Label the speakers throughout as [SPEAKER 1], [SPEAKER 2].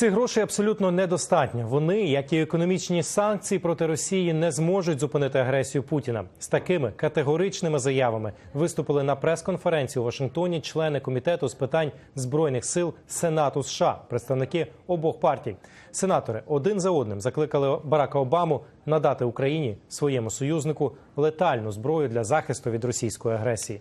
[SPEAKER 1] Цих грошей абсолютно недостатньо. Вони, як і економічні санкції проти Росії, не зможуть зупинити агресію Путіна. З такими категоричними заявами виступили на прес-конференції у Вашингтоні члени комітету з питань збройних сил Сенату США, представники обох партій. Сенатори один за одним закликали Барака Обаму надати Україні своєму союзнику летальну зброю для захисту від російської агресії.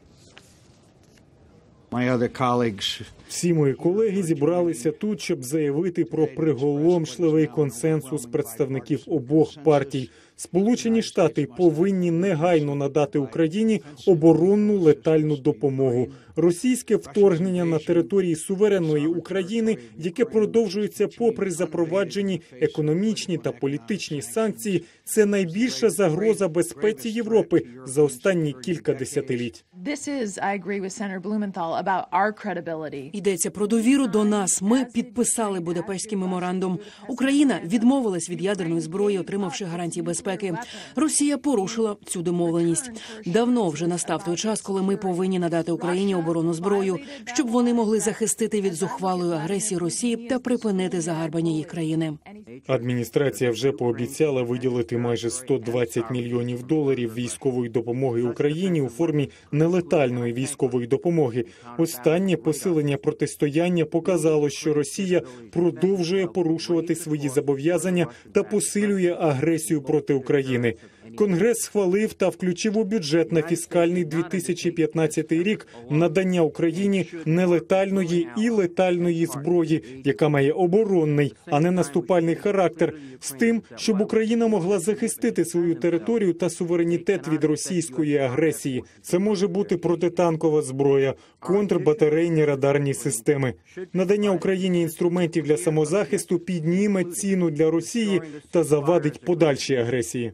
[SPEAKER 2] Всі мої колеги зібралися тут, щоб заявити про приголомшливий консенсус представників обох партій. Сполучені Штати повинні негайно надати Україні оборонну летальну допомогу. Російське вторгнення на території суверенної України, яке продовжується попри запроваджені економічні та політичні санкції, це найбільша загроза безпеці Європи за останні кілька десятиліть.
[SPEAKER 3] Йдеться про довіру до нас. Ми підписали Будапештський меморандум. Україна відмовилась від ядерної зброї, отримавши гарантії безпеки. Росія порушила цю домовленість. Давно вже настав той час, коли ми повинні надати Україні оборону зброю, щоб вони могли захистити від зухвалої агресії Росії та припинити загарбання їх країни.
[SPEAKER 2] Адміністрація вже пообіцяла виділити майже 120 мільйонів доларів військової допомоги Україні у формі нелетальної військової допомоги. Останнє посилення протистояння показало, що Росія продовжує порушувати свої зобов'язання та посилює агресію проти України. Конгрес схвалив та включив у бюджет на фіскальний 2015 рік надання Україні нелетальної і летальної зброї, яка має оборонний, а не наступальний характер, з тим, щоб Україна могла захистити свою територію та суверенітет від російської агресії. Це може бути протитанкова зброя, контрбатарейні радарні системи. Надання Україні інструментів для самозахисту підніме ціну для Росії та завадить подальшій агресії.